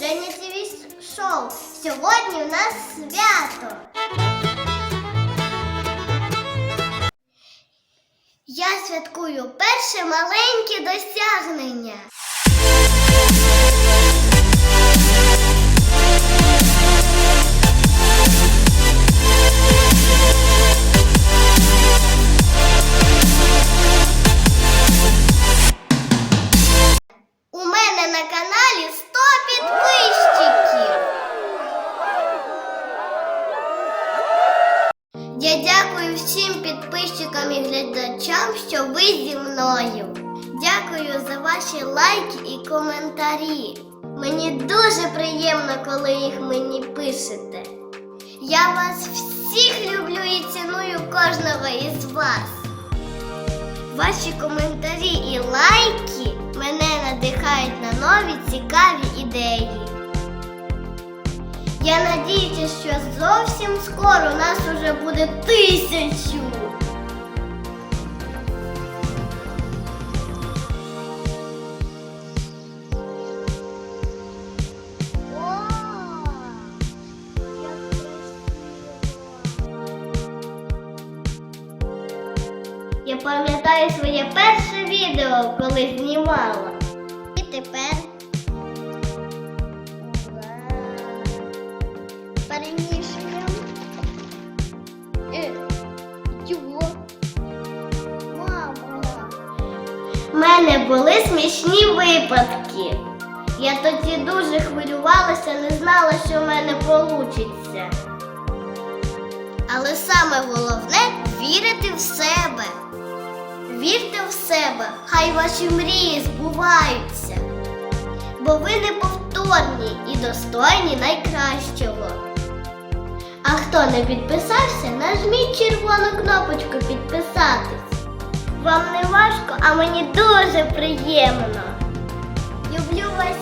Женя ТВ шоу. Сьогодні у нас свято. Я святкую перше маленьке досягнення. На каналі 100 підписчиків. Я дякую всім підписчикам і глядачам, що ви зі мною. Дякую за ваші лайки і коментарі. Мені дуже приємно, коли їх мені пишете. Я вас всіх люблю і ціную кожного із вас. Ваші коментарі і лайки надихають на нові цікаві ідеї. Я надіюся, що зовсім скоро нас уже буде тисячу. Я пам'ятаю своє перше відео, коли знімала. Тепер. Перемішуємо. Е, його. У мене були смішні випадки. Я тоді дуже хвилювалася, не знала, що в мене вийде. Але саме головне вірити в себе. Вірте в себе, хай ваші мрії збуваються. Бо ви неповторні і достойні найкращого. А хто не підписався, нажміть червону кнопочку підписатись. Вам не важко, а мені дуже приємно. Люблю вас